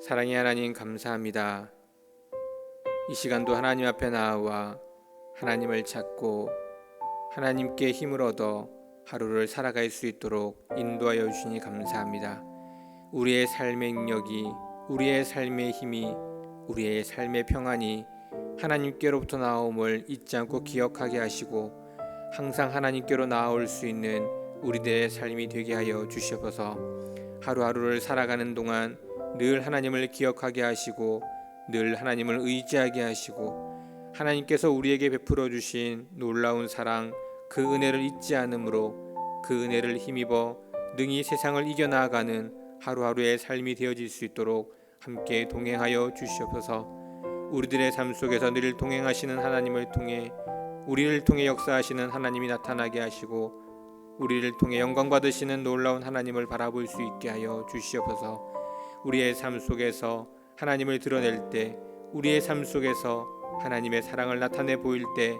사랑의 하나님 감사합니다. 이 시간도 하나님 앞에 나와 하나님을 찾고 하나님께 힘을 얻어 하루를 살아갈 수 있도록 인도하여 주시니 감사합니다. 우리의 삶의 능력이 우리의 삶의 힘이 우리의 삶의 평안이 하나님께로부터 나옴을 잊지 않고 기억하게 하시고 항상 하나님께로 나아올 수 있는 우리들의 삶이 되게 하여 주시옵소서. 하루하루를 살아가는 동안 늘 하나님을 기억하게 하시고 늘 하나님을 의지하게 하시고 하나님께서 우리에게 베풀어 주신 놀라운 사랑 그 은혜를 잊지 않으므로 그 은혜를 힘입어 능히 세상을 이겨 나아가는 하루하루의 삶이 되어질 수 있도록 함께 동행하여 주시옵소서. 우리들의 삶 속에서 늘 동행하시는 하나님을 통해 우리를 통해 역사하시는 하나님이 나타나게 하시고 우리를 통해 영광 받으시는 놀라운 하나님을 바라볼 수 있게 하여 주시옵소서. 우리의 삶 속에서 하나님을 드러낼 때 우리의 삶 속에서 하나님의 사랑을 나타내 보일 때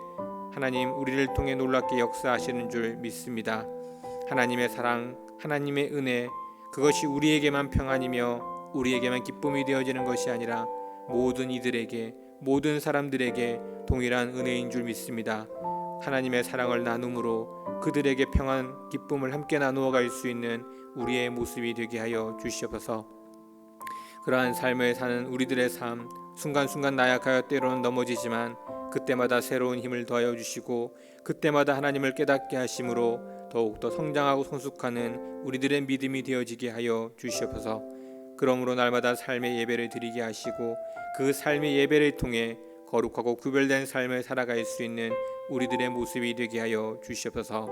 하나님 우리를 통해 놀랍게 역사하시는 줄 믿습니다. 하나님의 사랑, 하나님의 은혜 그것이 우리에게만 평안이며 우리에게만 기쁨이 되어지는 것이 아니라 모든 이들에게 모든 사람들에게 동일한 은혜인 줄 믿습니다. 하나님의 사랑을 나눔으로 그들에게 평안, 기쁨을 함께 나누어 갈 수 있는 우리의 모습이 되게 하여 주시옵소서. 그러한 삶을 사는 우리들의 삶 순간순간 나약하여 때로는 넘어지지만 그때마다 새로운 힘을 더하여 주시고 그때마다 하나님을 깨닫게 하심으로 더욱더 성장하고 성숙하는 우리들의 믿음이 되어지게 하여 주시옵소서. 그러므로 날마다 삶의 예배를 드리게 하시고 그 삶의 예배를 통해 거룩하고 구별된 삶을 살아갈 수 있는 우리들의 모습이 되게 하여 주시옵소서.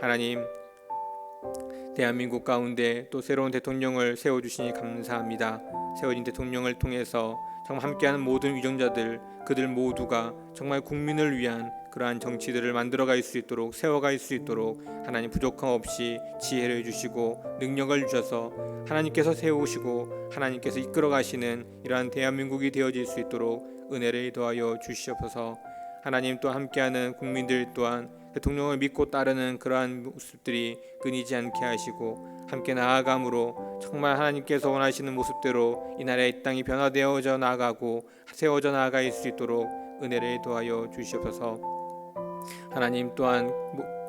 하나님 대한민국 가운데 또 새로운 대통령을 세워 주시니 감사합니다. 세워진 대통령을 통해서 정말 함께하는 모든 위정자들 그들 모두가 정말 국민을 위한 그러한 정치들을 만들어갈 수 있도록 세워갈 수 있도록 하나님 부족함 없이 지혜를 주시고 능력을 주셔서 하나님께서 세우시고 하나님께서 이끌어 가시는 이러한 대한민국이 되어질 수 있도록 은혜를 더하여 주시옵소서. 하나님 또 함께하는 국민들 또한 대통령을 믿고 따르는 그러한 모습들이 끊이지 않게 하시고 함께 나아감으로 정말 하나님께서 원하시는 모습대로 이 나라의 땅이 변화되어져 나가고 세워져 나아갈 수 있도록 은혜를 도하여 주시옵소서. 하나님 또한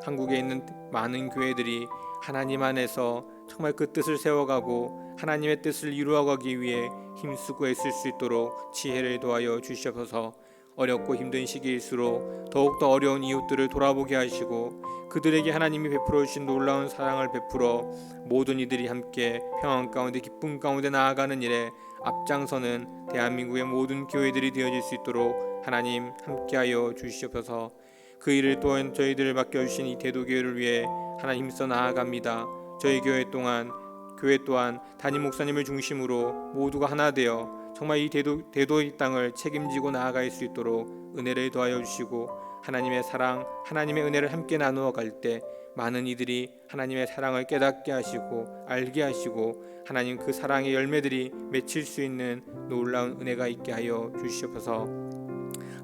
한국에 있는 많은 교회들이 하나님 안에서 정말 그 뜻을 세워가고 하나님의 뜻을 이루어가기 위해 힘쓰고 애쓸 수 있도록 지혜를 도하여 주시옵소서. 어렵고 힘든 시기일수록 더욱더 어려운 이웃들을 돌아보게 하시고 그들에게 하나님이 베풀어 주신 놀라운 사랑을 베풀어 모든 이들이 함께 평안 가운데 기쁨 가운데 나아가는 일에 앞장서는 대한민국의 모든 교회들이 되어질 수 있도록 하나님 함께하여 주시옵소서. 그 일을 또한 저희들을 맡겨 주신 이 대도교회를 위해 하나님 힘써 나아갑니다. 저희 교회 동안 교회 또한 담임 목사님을 중심으로 모두가 하나 되어 정말 이 대도 대도의 땅을 책임지고 나아갈 수 있도록 은혜를 도하여 주시고 하나님의 사랑, 하나님의 은혜를 함께 나누어 갈 때 많은 이들이 하나님의 사랑을 깨닫게 하시고 알게 하시고 하나님 그 사랑의 열매들이 맺힐 수 있는 놀라운 은혜가 있게 하여 주시옵소서.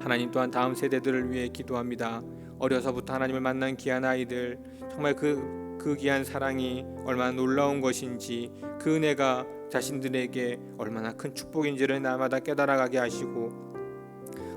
하나님 또한 다음 세대들을 위해 기도합니다. 어려서부터 하나님을 만난 귀한 아이들 정말 그그 귀한 사랑이 얼마나 놀라운 것인지 그 은혜가 자신들에게 얼마나 큰 축복인지를 날마다 깨달아가게 하시고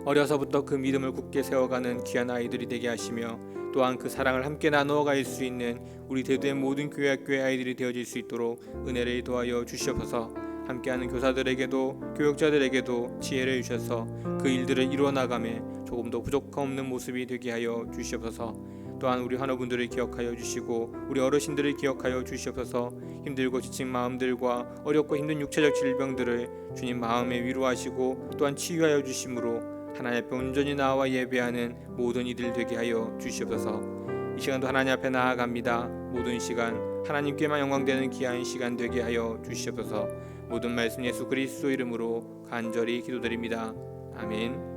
어려서부터 그 믿음을 굳게 세워가는 귀한 아이들이 되게 하시며 또한 그 사랑을 함께 나누어 갈 수 있는 우리 대도의 모든 교회 학교의 아이들이 되어질 수 있도록 은혜를 도하여 주시옵소서. 함께하는 교사들에게도 교육자들에게도 지혜를 주셔서 그 일들을 이루어 나감에 조금 더 부족함 없는 모습이 되게 하여 주시옵소서 또한 우리 환우분들을 기억하여 주시고 우리 어르신들을 기억하여 주시옵소서. 힘들고 지친 마음들과 어렵고 힘든 육체적 질병들을 주님 마음에 위로하시고 또한 치유하여 주심으로 하나님 앞에 온전히 나와 예배하는 모든 이들 되게 하여 주시옵소서. 이 시간도 하나님 앞에 나아갑니다. 모든 시간 하나님께만 영광되는 귀한 시간 되게 하여 주시옵소서. 모든 말씀 예수 그리스도 이름으로 간절히 기도드립니다. 아멘